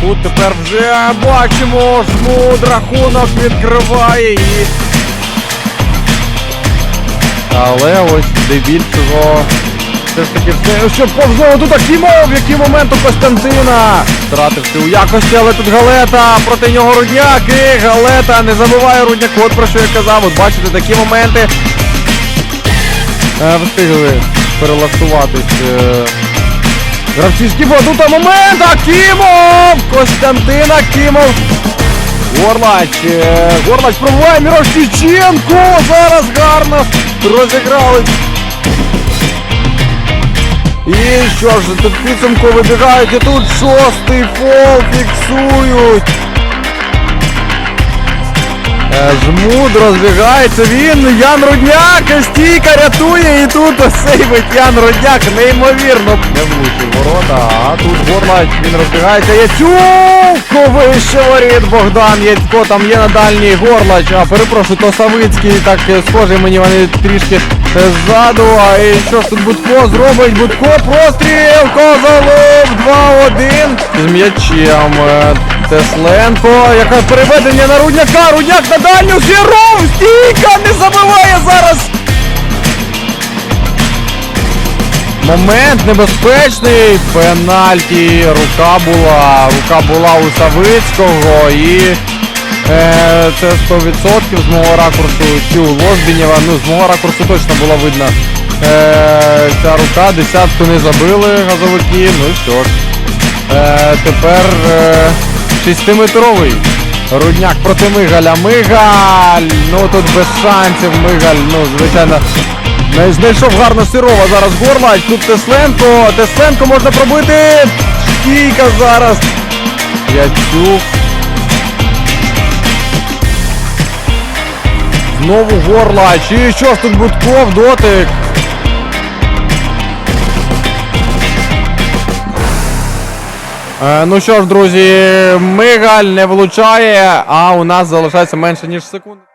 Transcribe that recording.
Тут тепер вже бачимо, жмут рахунок відкриває і. Але ось здебільшого. Все ж таки все, що повзло тут Акімов, який момент у Костянтина. Втративши у якості, але тут Галета, проти нього Рудняк і Галета не забуває Рудняк, от про що я казав. От бачите, такі моменти. Е, встигли перелаштуватись. Гравці з тут момент, Акімов! Костянтин Акімов. Горлач, е, Горлач пробуває Мірошніченко! Зараз гарно розіграли. І що ж, тут підсумку вибігають, і тут шостий фол фіксують. Е, Жмуд розбігається він, Ян Рудняк, стійка рятує, і тут сейвить Ян Рудняк, неймовірно. Не влучив ворота, а тут Горлач, він розбігається, Яцюк, вище воріт Богдан Яцько, там є на дальній Горлач, а перепрошую, то Савицький, так схожий мені вони трішки ззаду, а і що ж тут Будко зробить, Будко, простріл, Козалов, 2-1 з м'ячем. е, Тесленко, яке переведення на Рудняка, Рудняк на дальню, Сіров, стійка, не забиває зараз. Момент небезпечний, пенальті, рука була, рука була у Савицького і це 100% з мого ракурсу, у Лозбінєва, ну з мого ракурсу точно було видно. Е, ця рука, десятку не забили газовики, ну що ж. Е, тепер е, шестиметровий. Рудняк проти Мигаля. Мигаль! Ну тут без шансів Мигаль. Ну, звичайно. Знайшов гарно Сирова зараз Горлач. Тут Тесленко. Тесленко можна пробити. Стійка зараз. Яцюк. Знову Горлач. І що ж тут Будков, дотик. Е, ну що ж, друзі, Мигаль не влучає, а у нас залишається менше ніж секунда.